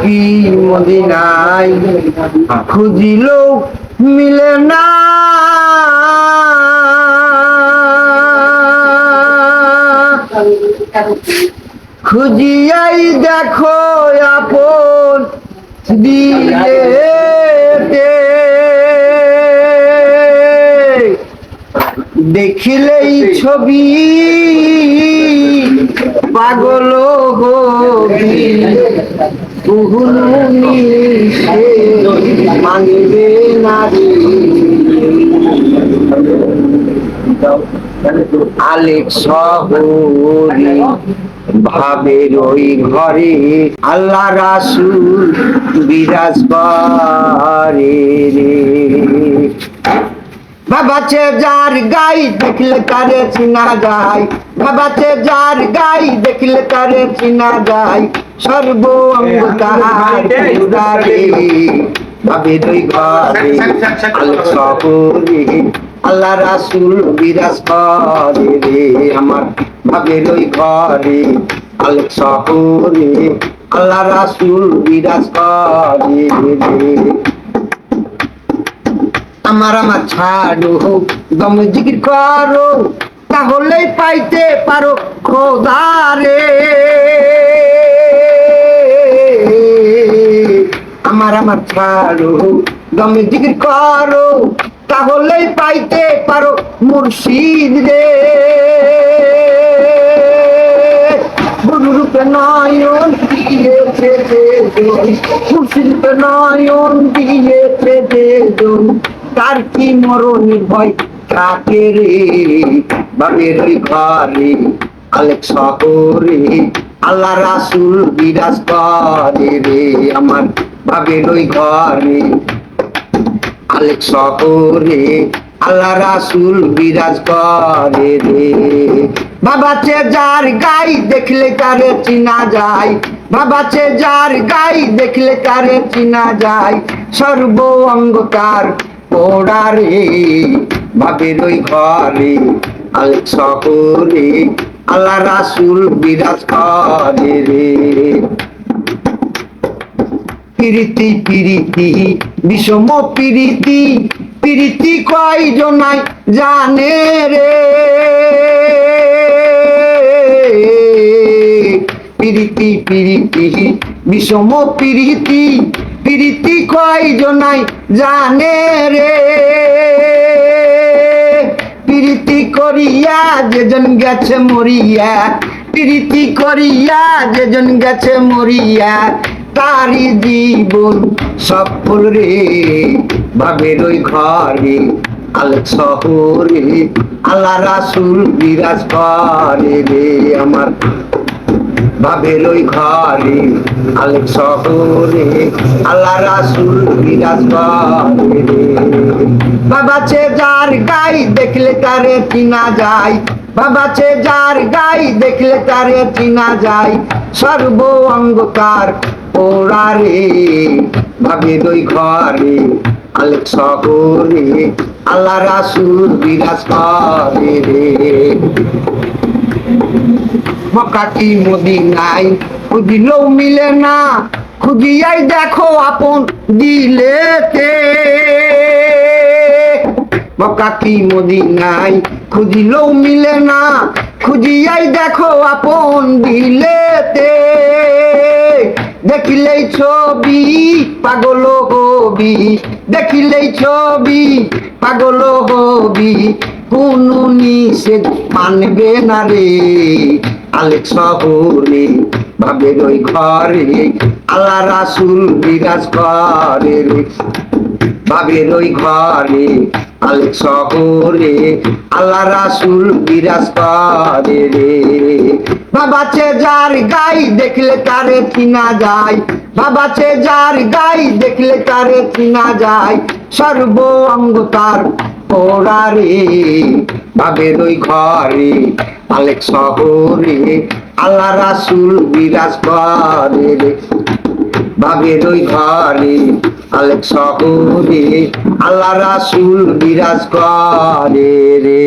কি মদিনায়। খুঁজিল মিলে না খুঁজিয়াই দেখো আপন দিলে দেখিলেই ছবি পাগল মানবে নারী। আলেক শহরে ভাবের ওই ঘরে আল্লাহ রাসুল বিরাজ করে রে বাবাছে যার গাই দেখলে কারে চিনা যায়। বাবাছে যার গাই দেখলে কারে চিনা যায়। সর্ব অঙ্গ তাহার ভাবে দুই ঘরে আলোক শহরে আল্লাহ রাসুল বিরাজ করে রে আমার। ভাবে ওই ঘরে আলোক শহরে আল্লাহ রাসুল বিরাজ করে রে। আমার আমার ছাড়ো, দম জিকির করো, তাহলেই পাইতে পারো খোদারে। আমার আমার ছাড়ো, দম জিকির করো, তাহলেই পাইতে পারো মুর্শিদ রে। গুরুরূপে নয়ন দিয়েছে মুর্শিদরূপে নয়ন দিয়েছে দেজন তার কি মরণ ভয়? কাকে রে? ওই ঘরে? আলেক শহরে। আল্লাহ রাসুল বিরাজ করে রে আমার বাবের ওই ঘরে। আলেক শহরে আল্লাহ রাসুল বিরাজ করে রে। বাবা চে যার গাই দেখলে কারে চিনা যায়। বাবা চে যার গাই দেখলে কারে চিনা যায়। সর্ব অঙ্গ তার পোড়া রে বাবের ওই ঘরে আলেক শহরে, আল্লাহ রাসুল বিরাজ করে রে। পিরিতি পিরিতি, বিষম পিরিতি পিরিতি কয়জনাই জানে রে? পিরিতি পিরিতি, বিষম পিরিতি পিরিতি কয়জনাই জানে রে? প্রীতি করিয়া যেজন গেছে মরিয়া, প্রীতি করিয়া যেজন গেছে মরিয়া তারি জীবন সফল রে। ভাবের ওই ঘরে আলেক শহরে, আল্লাহ রাসুল বিরাজ করে রে আমার। ওই ঘরে আলেক শহরে, আল্লাহ রাসুল বিরাজ করে। রে বাবাছে যার গাই দেখলে তারে চিনা যায় বাবাছে যার গাই দেখলে তারে চিনা যায়, সর্ব অঙ্গ তার ওরা রে ভাবের ওই ঘরে আলেক শহরে, আল্লাহ রাসুল বিরাজ করে রে। মকাটি মদিনাই খুঁজিলেও মিলে না, খুঁজিয়াই দেখো আপন দিলেতে। মকাটি মদিনাই খুঁজিলেও মিলে না, খুঁজিয়াই দেখো আপন দিলেতে। দেখিলেই ছবি পাগল হবি, দেখিলেই ছবি পাগল হবি। কোনো নিষেধ মানবে না রে। আলেক শহরে ভাবের ওই ঘরে, আল্লাহ রাসুল বিরাজ করে রে। ভাবের ওই ঘরে আলেক শহরে, আল্লাহ রাসুল বিরাজ করে রে। বাবাছে যার গাই দেখলে তারে চিনা যায় বাবাছে যার গাই দেখলে তারে চিনা যায়, সর্ব অঙ্গ তার পোড়া রে ভাবের ওই ঘরে আলেক শহরে, আল্লাহ রাসুল বিরাজ করে রে। ভাবের ওই ঘরে আলেক শহরে, আল্লাহ রাসুল বিরাজ করে রে।